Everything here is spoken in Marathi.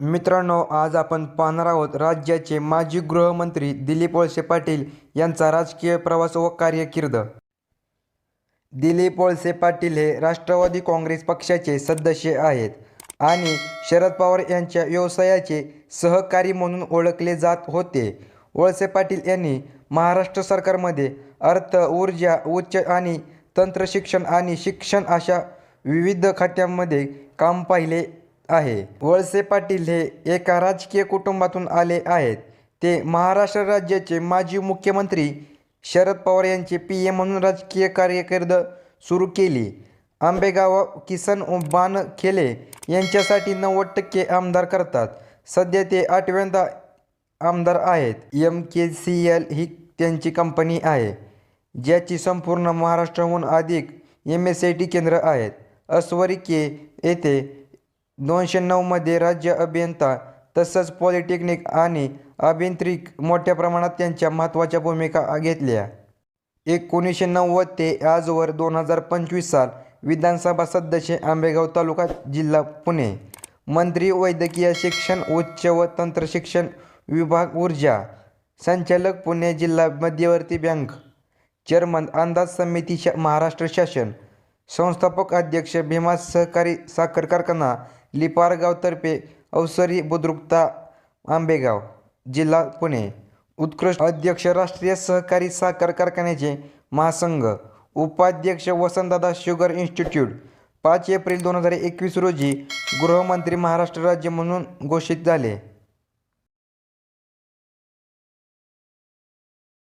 मित्रांनो आज आपण पाहणार आहोत राज्याचे माजी गृहमंत्री दिलीप वळसे पाटील यांचा राजकीय प्रवास व कार्यकीर्द. दिलीप वळसे पाटील हे राष्ट्रवादी काँग्रेस पक्षाचे सदस्य आहेत आणि शरद पवार यांच्या व्यवसायाचे सहकारी म्हणून ओळखले जात होते. वळसे पाटील यांनी महाराष्ट्र सरकारमध्ये अर्थ ऊर्जा उच्च आणि तंत्रशिक्षण आणि शिक्षण अशा विविध खात्यांमध्ये काम पाहिले. आहे. वळसे पाटील हे एका राजकीय कुटुंबातून आले आहेत. ते महाराष्ट्र राज्याचे माजी मुख्यमंत्री शरद पवार यांचे पी एम म्हणून राजकीय कार्यकर्द सुरू केली. आंबेगाव किसन बानखेले यांच्यासाठी नव्वद टक्के आमदार करतात. सध्या ते आठव्यांदा आमदार आहेत. एम के सी एल ही त्यांची कंपनी आहे ज्याची संपूर्ण महाराष्ट्राहून अधिक एम एस आय टी केंद्र आहेत. अस्वरिके येथे दोनशे नऊमध्ये राज्य अभियंता तसंच पॉलिटेक्निक आणि अभियांत्रिक मोठ्या प्रमाणात त्यांच्या महत्त्वाच्या भूमिका घेतल्या. एकोणीसशे नव्वद ते आजवर दोन हजार पंचवीस साल विधानसभा सदस्य आंबेगाव तालुका जिल्हा पुणे. मंत्री वैद्यकीय शिक्षण उच्च व तंत्रशिक्षण विभाग ऊर्जा. संचालक पुणे जिल्हा मध्यवर्ती बँक. चेअरमन अंदाज समिती शा महाराष्ट्र शासन. संस्थापक अध्यक्ष भीमा सहकारी साखर कारखाना. लिपारगावतर्फे अवसरी बुद्रुकता आंबेगाव जिल्हा पुणे. उत्कृष्ट अध्यक्ष राष्ट्रीय सहकारी साखर कारखान्याचे महासंघ. उपाध्यक्ष वसंतदादा शुगर इन्स्टिट्यूट. पाच एप्रिल दोन हजार एकवीस रोजी गृहमंत्री महाराष्ट्र राज्य म्हणून घोषित झाले.